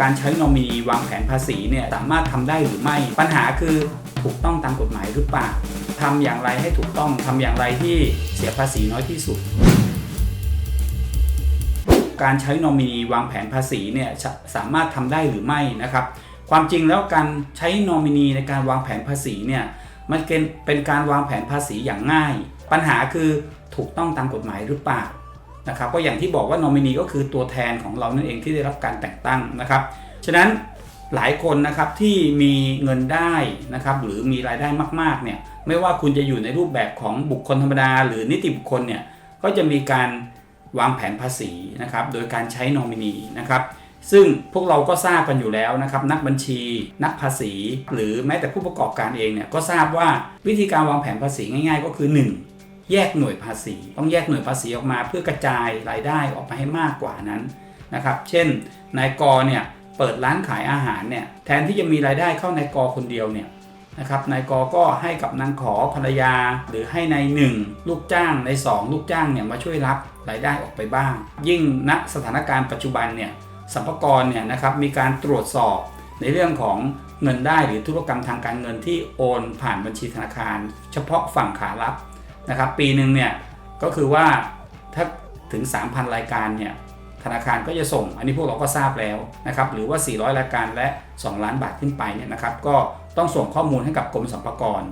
การใช้นอมินีวางแผนภาษีเนี่ยสามารถทำได้หรือไม่ ปัญหาคือถูกต้องตามกฎหมายหรือเปล่าทำอย่างไรให้ถูกต้องทำอย่างไรที่เสียภาษีน้อยที่สุด การใช้นอมินีวางแผนภาษีเนี่ยสามารถทำได้หรือไม่นะครับ ความจริงแล้วการใช้นอมินีในการวางแผนภาษีเนี่ยมันเป็นการวางแผนภาษีอย่างง่าย ปัญหาคือถูกต้องตามกฎหมายหรือเปล่า นะครับก็อย่างที่บอกว่านอมินีก็คือตัวแทนของเรานั่นเองที่ได้รับการแต่งตั้งนะครับฉะนั้นหลายคนนะครับที่มีเงินได้นะครับหรือมีรายได้มากๆเนี่ยไม่ว่าคุณจะอยู่ในรูปแบบของบุคคลธรรมดา หรือนิติบุคคลเนี่ยก็จะมีการวางแผนภาษีนะครับโดยการใช้นอมินีนะครับซึ่งพวกเราก็ทราบกันอยู่แล้วนะครับนักบัญชี นักภาษี หรือแม้แต่ผู้ประกอบการเองเนี่ยก็ทราบว่าวิธีการวางแผนภาษีง่าย ๆ ก็คือ 1 แยกหน่วยภาษี ต้องแยกหน่วยภาษีออกมาเพื่อกระจายรายได้ออกมาให้มากกว่านั้นนะครับ เช่นนายกเนี่ยเปิดร้านขายอาหารเนี่ยแทนที่จะมีรายได้เข้านายกคนเดียวเนี่ยนะครับนายกก็ให้กับนางขอภรรยา หรือให้ในายหนึ่งลูกจ้างในสองลูกจ้างเนี่ยมาช่วยรับรายได้ออกไปบ้าง ยิ่งณสถานการณ์ปัจจุบันเนี่ยสัมภากรเนี่ยนะครับมีการตรวจสอบในเรื่องของเงินได้หรือธุรกรรมทางการเงินที่โอนผ่านบัญชีธนาคาร เฉพาะฝั่งขารับ นะครับปีหนึ่งเนี่ยก็คือว่าถ้าถึง 3,000 รายการเนี่ยธนาคารก็จะส่ง อันนี้พวกเราก็ทราบแล้วนะครับหรือว่า 400 รายการและ 2 ล้านบาทขึ้นไปเนี่ยนะครับก็ต้องส่งข้อมูลให้กับกรมสรรพากร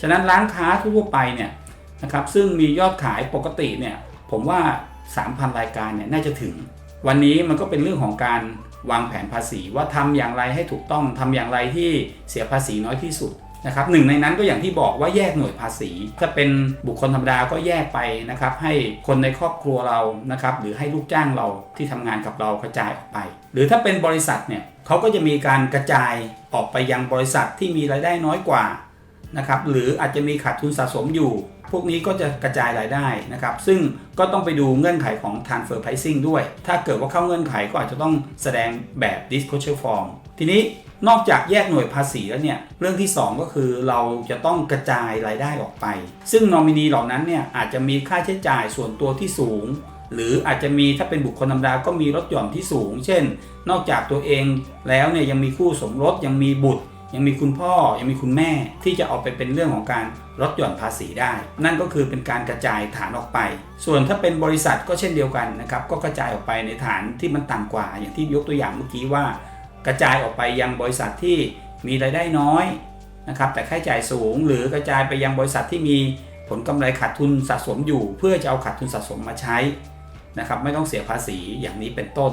ฉะนั้นร้านค้าทั่วไปเนี่ยนะครับซึ่งมียอดขายปกติเนี่ยผมว่า 3,000 รายการเนี่ยน่าจะถึง วันนี้มันก็เป็นเรื่องของการวางแผนภาษีว่าทำอย่างไรให้ถูกต้องทำอย่างไรที่เสียภาษีน้อยที่สุด นะครับหนึ่งในนั้นก็อย่างที่บอกว่าแยกหน่วยภาษี ถ้าเป็นบุคคลธรรมดาก็แยกไปนะครับให้คนในครอบครัวเรานะครับหรือให้ลูกจ้างเราที่ทำงานกับเรากระจายออกไป หรือถ้าเป็นบริษัทเนี่ยเขาก็จะมีการกระจายออกไปยังบริษัทที่มีรายได้น้อยกว่า นะครับหรืออาจจะมีขาดทุนสะสมอยู่ พวกนี้ก็จะกระจายรายได้นะครับซึ่งก็ต้องไปดูเงื่อนไขของ transfer pricing ด้วย ถ้าเกิดว่าเข้าเงื่อนไขก็อาจจะต้องแสดงแบบ disclosure form ทีนี้นอกจากแยกหน่วยภาษีแล้วเนี่ยเรื่องที่ 2 ก็คือเราจะต้องกระจายรายได้ออกไป ซึ่งนอมินีเหล่านั้นเนี่ยอาจจะมีค่าใช้จ่ายส่วนตัวที่สูง หรืออาจจะมีถ้าเป็นบุคคลธรรมดาก็มีลดหย่อนที่สูง เช่น นอกจากตัวเองแล้วเนี่ยยังมีคู่สมรสยังมีบุตร ยังมีคุณพ่อยังมีคุณแม่ที่จะเอาไปเป็นเรื่องของการลดหย่อนภาษีได้ นั่นก็คือเป็นการกระจายฐานออกไป ส่วนถ้าเป็นบริษัทก็เช่นเดียวกันนะครับก็กระจายออกไปในฐานที่มันต่ำกว่า อย่างที่ยกตัวอย่างเมื่อกี้ว่า กระจายออกไปยังบริษัทที่มีรายได้น้อยนะครับแต่ค่าใช้จ่ายสูง หรือกระจายไปยังบริษัทที่มีผลกำไรขาดทุนสะสมอยู่ เพื่อจะเอาขาดทุนสะสมมาใช้นะครับไม่ต้องเสียภาษีอย่างนี้เป็นต้น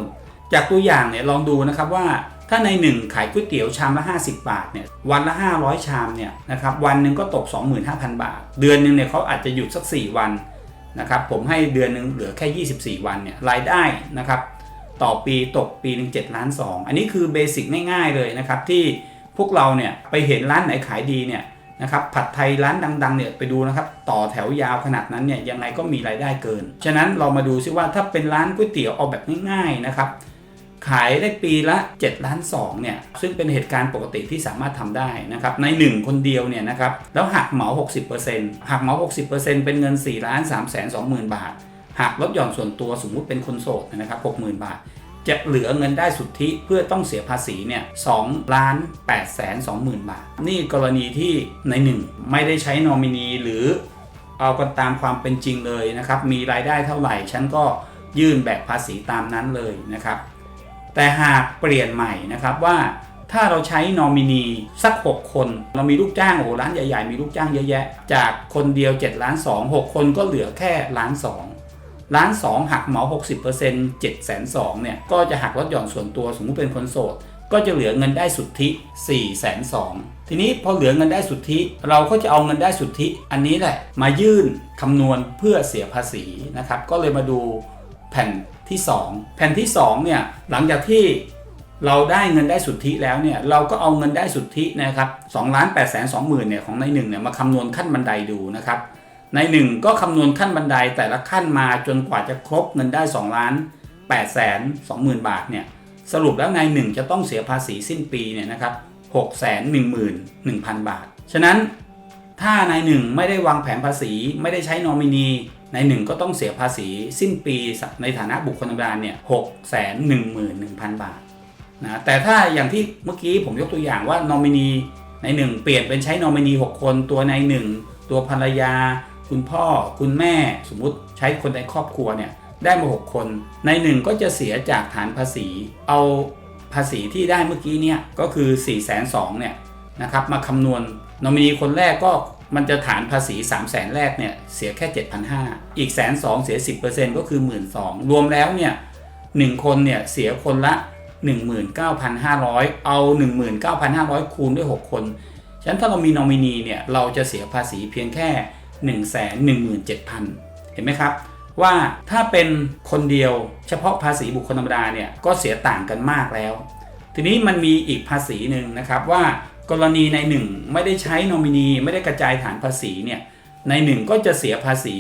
จากตัวอย่างเนี่ยลองดูนะครับว่า ถ้าในหนึ่งขายก๋วยเตี๋ยวชามละ 50 บาทเนี่ยวันละ 500 ชามเนี่ยนะครับวันหนึ่งก็ตก 25,000 บาท เดือนหนึ่งเนี่ยเขาอาจจะหยุดสัก 4 วันนะครับผมให้เดือนหนึ่งเหลือแค่ 24 วันเนี่ยรายได้นะครับต่อปีตกปีหนึ่ง7ล้าน2 อันนี้คือเบสิกง่ายๆเลยนะครับที่พวกเราเนี่ยไปเห็นร้านไหนขายดีเนี่ยนะครับผัดไทยร้านดังๆเนี่ยไปดูนะครับต่อแถวยาวขนาดนั้นเนี่ยยังไงก็มีรายได้เกิน ฉะนั้นเรามาดูซิว่าถ้าเป็นร้านก๋วยเตี๋ยวเอาแบบง่ายๆนะครับ ขายได้ปีละ7ล้าน2เนี่ยซึ่งเป็นเหตุการณ์ปกติที่สามารถทำได้นะครับใน 1 คนเดียวเนี่ยนะครับแล้วหักเหมา 60%หักเหมา 60%เป็นเงิน4ล้าน3แสน20,000 บาทหากลดหย่อนส่วนตัวสมมุติเป็นคนโสดนะครับ60,000 บาท จะเหลือเงินได้สุทธิเพื่อต้องเสียภาษีเนี่ย2ล้าน8แสน20,000บาท นี่กรณีที่ใน1ไม่ได้ใช้นอมินีหรือเอากันตามความเป็นจริงเลยนะครับ มีรายได้เท่าไหร่ ฉันก็ยื่นแบบภาษีตามนั้นเลยนะครับ แต่หากเปลี่ยนใหม่นะครับว่าถ้าเราใช้นอมินีสัก 6 คน เรามีลูกจ้างโอ้โหร้านใหญ่ๆ มีลูกจ้างเยอะแยะ จากคนเดียว7ล้าน2 6 คนก็เหลือแค่ล้าน2ล้าน2หักเหมา60% 7แสน2เนี่ยก็จะหักลดหย่อนส่วนตัวสมมุติเป็นคนโสด ก็จะเหลือเงินได้สุทธิ4แสน2ทีนี้พอเหลือเงินได้สุทธิ เราก็จะเอาเงินได้สุทธิ อันนี้แหละมายื่นคำนวณเพื่อเสียภาษีนะครับก็เลยมาดูแผ่น ที่ 2 แผ่นที่2เนี่ยหลังจากที่เราได้เงินได้สุทธิแล้วเนี่ยเราก็เอาเงินได้สุทธินะครับ2ล้าน8แสน2หมื่นเนี่ยของในหนึ่งเนี่ยมาคำนวณขั้นบันไดดูนะครับในหนึ่งก็คำนวณขั้นบันไดแต่ละขั้นมาจนกว่าจะครบเงินได้2ล้าน8แสน2หมื่นบาทเนี่ยสรุปแล้วในหนึ่งจะต้องเสียภาษีสิ้นปีเนี่ยนะครับ6แสน1หมื่น1,000บาท ฉะนั้นถ้านายหนึ่งไม่ได้วางแผนภาษีไม่ได้ใช้นอมินี ในหนึ่งก็ต้องเสียภาษีสิ้นปีในฐานะบุคคลธรรมดาเนี่ยหกแสนหนึ่งหมื่นหนึ่งพันบาทนะแต่ถ้าอย่างที่เมื่อกี้ผมยกตัวอย่างว่านอมินีในหนึ่งเปลี่ยนเป็นใช้นอมินี 6 คนตัวในหนึ่งตัวภรรยา คุณพ่อ คุณแม่สมมุติใช้คนในครอบครัวเนี่ยได้มา 6 คน ในหนึ่งก็จะเสียจากฐานภาษี เอาภาษีที่ได้เมื่อกี้เนี่ยก็คือ 4 2 0 0 0เนี่ยนะครับมาคำนวณนอมินีคนแรกก็ มันจะฐานภาษี 3 0 0แสนแรกเนี่ยเสียแค่ 7,500 อีกแสนสองเสีย 10%ก็คือ 1 2 0 0 0รวมแล้วเนี่ยหนึ่งคนเนี่ยเสียคนละ 19,500 เอา 19,500 คูณด้วย 6 คนฉะนั้นถ้าเรามีนอมินีเนี่ยเราจะเสียภาษีเพียงแค่ 117,000 เห็นไหมครับ ว่าถ้าเป็นคนเดียวเฉพาะภาษีบุคคลธรรมดาเนี่ยก็เสียต่างกันมากแล้ว ทีนี้มันมีอีกภาษีหนึ่งนะครับว่า กรณีในหนึ่งไม่ได้ใช้นอมินีไม่ได้กระจายฐานภาษีเนี่ยในหนึ่งก็จะเสียภาษี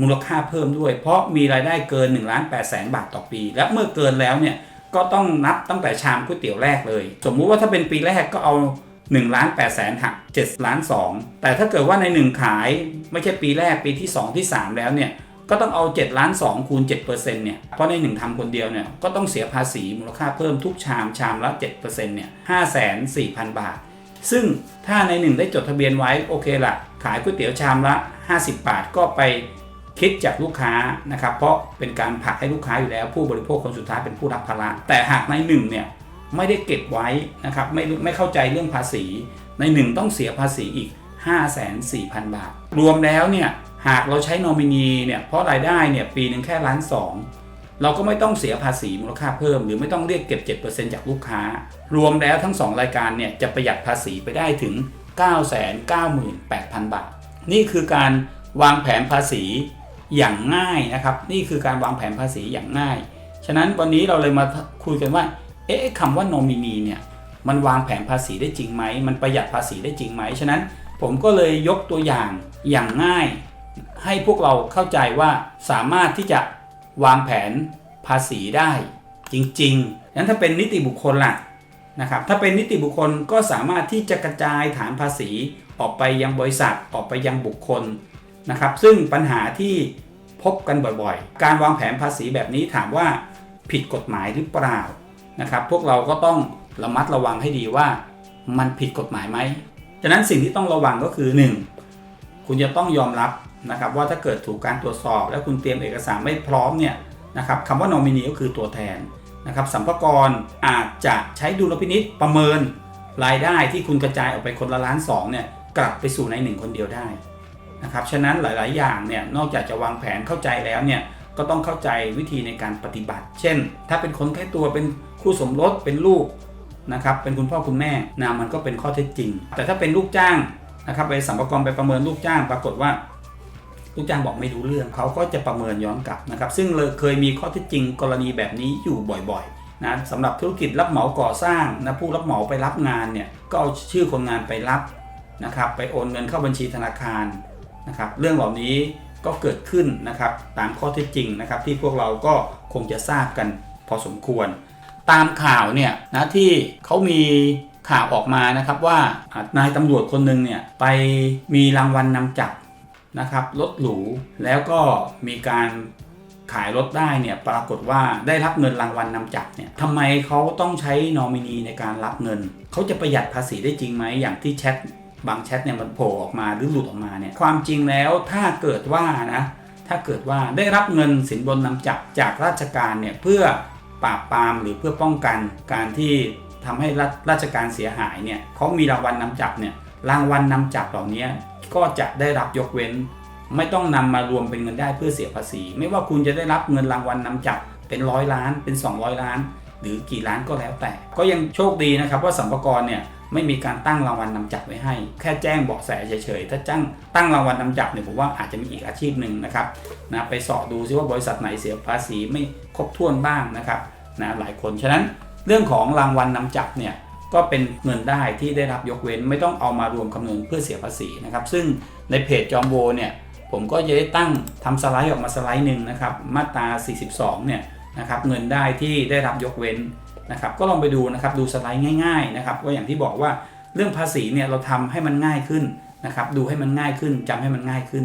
มูลค่าเพิ่มด้วย เพราะมีรายได้เกิน1ล้าน8แสนบาทต่อปี และเมื่อเกินแล้วเนี่ยก็ต้องนับตั้งแต่ชามก๋วยเตี๋ยวแรกเลย สมมุติว่าถ้าเป็นปีแรกก็เอา1ล้าน8แสนหัก7ล้าน2 แต่ถ้าเกิดว่าใน 1 ขายไม่ใช่ปีแรกปีที่ 2 ที่ 3 แล้วเนี่ยก็ต้องเอา7ล้าน2คูณ7%เนี่ยเพราะใน 1ทำคนเดียวเนี่ยก็ต้องเสียภาษีมูลค่าเพิ่มทุกชามชามละ7%เนี่ย5 4 0 0 0 บาท ซึ่งถ้าในหนึ่งได้จดทะเบียนไว้โอเคละขายก๋วยเตี๋ยวชามละ 50 บาทก็ไปคิดจากลูกค้านะครับ เพราะเป็นการผักให้ลูกค้าอยู่แล้ว ผู้บริโภคคนสุดท้ายเป็นผู้รับภาระแต่หากในหนึ่งเนี่ยไม่ได้เก็บไว้นะครับไม่ไม่เข้าใจเรื่องภาษี ในหนึ่งต้องเสียภาษีอีก 5,400,000 บาท รวมแล้วเนี่ยหากเราใช้นอมินีเนี่ยเพราะรายได้เนี่ยปีหนึ่งแค่ล้านสอง เราก็ไม่ต้องเสียภาษีมูลค่าเพิ่ม หรือไม่ต้องเรียกเก็บ 7%จากลูกค้า รวมแล้วทั้ง 2 รายการเนี่ยจะประหยัดภาษีไปได้ถึง 998,000 บาท นี่คือการวางแผนภาษีอย่างง่ายนะครับ นี่คือการวางแผนภาษีอย่างง่าย ฉะนั้นวันนี้เราเลยมาคุยกันว่า เอ๊ะคำว่าโนมินีเนี่ยมันวางแผนภาษีได้จริงไหม มันประหยัดภาษีได้จริงไหม ฉะนั้นผมก็เลยยกตัวอย่างอย่างง่าย ให้พวกเราเข้าใจว่าสามารถที่จะ วางแผนภาษีได้จริงๆนั้นถ้าเป็นนิติบุคคลล่ะนะครับถ้าเป็นนิติบุคคลก็สามารถที่จะกระจายฐานภาษีออกไปยังบริษัทออกไปยังบุคคลนะครับซึ่งปัญหาที่พบกันบ่อยๆ การวางแผนภาษีแบบนี้ถามว่าผิดกฎหมายหรือเปล่านะครับพวกเราก็ต้องระมัดระวังให้ดีว่ามันผิดกฎหมายไหมฉะนั้นสิ่งที่ต้องระวังก็คือ 1. คุณจะต้องยอมรับ นะครับว่าถ้าเกิดถูกการตรวจสอบ แล้วคุณเตรียมเอกสารไม่พร้อมเนี่ยนะครับคำว่านอมินีก็คือตัวแทนนะครับสัมภาระอาจจะใช้ดุลพินิษประเมินรายได้ที่คุณกระจายออกไปคนละล้านสองเนี่ยกลับไปสู่ในหนึ่งคนเดียวได้นะครับฉะนั้นหลาย ๆ อย่างเนี่ยนอกจากจะวางแผนเข้าใจแล้วเนี่ยก็ต้องเข้าใจวิธีในการปฏิบัติ เช่น ถ้าเป็นคนใกล้ตัวเป็นคู่สมรสเป็นลูกนะครับเป็นคุณพ่อคุณแม่นะมันก็เป็นข้อเท็จจริง แต่ถ้าเป็นลูกจ้างนะครับไปสัมภาระไปประเมินลูกจ้าง ปรากฏว่า ลูกจ้างบอกไม่รู้เรื่องเขาก็จะประเมินย้อนกลับนะครับ ซึ่งเคยมีข้อเท็จจริงกรณีแบบนี้อยู่บ่อยๆนะสำหรับธุรกิจรับเหมาก่อสร้างนะผู้รับเหมาไปรับงานเนี่ยก็เอาชื่อคนงานไปรับนะครับ ไปโอนเงินเข้าบัญชีธนาคารนะครับ เรื่องเหล่านี้ก็เกิดขึ้นนะครับตามข้อเท็จจริงนะครับที่พวกเราก็คงจะทราบกันพอสมควร ตามข่าวเนี่ยนะที่เขามีข่าวออกมานะครับว่านายตำรวจคนหนึ่งเนี่ยไปมีรางวัลนนำจับ นะครับรถหรูแล้วก็มีการขายรถได้เนี่ยปรากฏว่าได้รับเงินรางวัลนนำจับเนี่ยทำไมเขาต้องใช้นอมินีในการรับเงิน เขาจะประหยัดภาษีได้จริงไหมอย่างที่แชทบางแชทเนี่ยมันโผล่ออกมาหรือหลุดออกมาเนี่ยความจริงแล้วถ้าเกิดว่านะถ้าเกิดว่าได้รับเงินสินบนนำจับจากราชการเนี่ยเพื่อปราบปรามหรือเพื่อป้องกันการที่ทำให้ราชการเสียหายเนี่ยเขามีรางวัลนนำจับเนี่ยรางวัลนนำจับเหล่านี้ ก็จะได้รับยกเว้น ไม่ต้องนำมารวมเป็นเงินได้เพื่อเสียภาษี ไม่ว่าคุณจะได้รับเงินรางวัลนนำจับเป็นร้อยล้านเป็น 200 ล้าน หรือกี่ล้านก็แล้วแต่ ก็ยังโชคดีนะครับว่าสัมภาระเนี่ยไม่มีการตั้งรางวัลนนำจับไว้ให้ แค่แจ้งเบาะแสเฉยๆ ถ้าจ้างตั้งรางวัลนนำจับเนี่ยผมว่าอาจจะมีอีกอาชีพหนึ่งนะครับนะไปสอบดูซิว่าบริษัทไหนเสียภาษีไม่ครบถ้วนบ้างนะครับนะหลายคนฉะนั้นเรื่องของรางวัลนนำจับเนี่ย ก็เป็นเงินได้ที่ได้รับยกเว้นไม่ต้องเอามารวมคำนวณเพื่อเสียภาษีนะครับ ซึ่งในเพจจอมโบเนี่ยผมก็จะได้ตั้งทำสไลด์ออกมาสไลด์หนึ่งนะครับ มาตรา 42 เนี่ยนะครับเงินได้ที่ได้รับยกเว้นนะครับ ก็ลองไปดูนะครับดูสไลด์ง่ายๆนะครับก็อย่างที่บอกว่าเรื่องภาษีเนี่ยเราทำให้มันง่ายขึ้นนะครับ ดูให้มันง่ายขึ้นจำให้มันง่ายขึ้น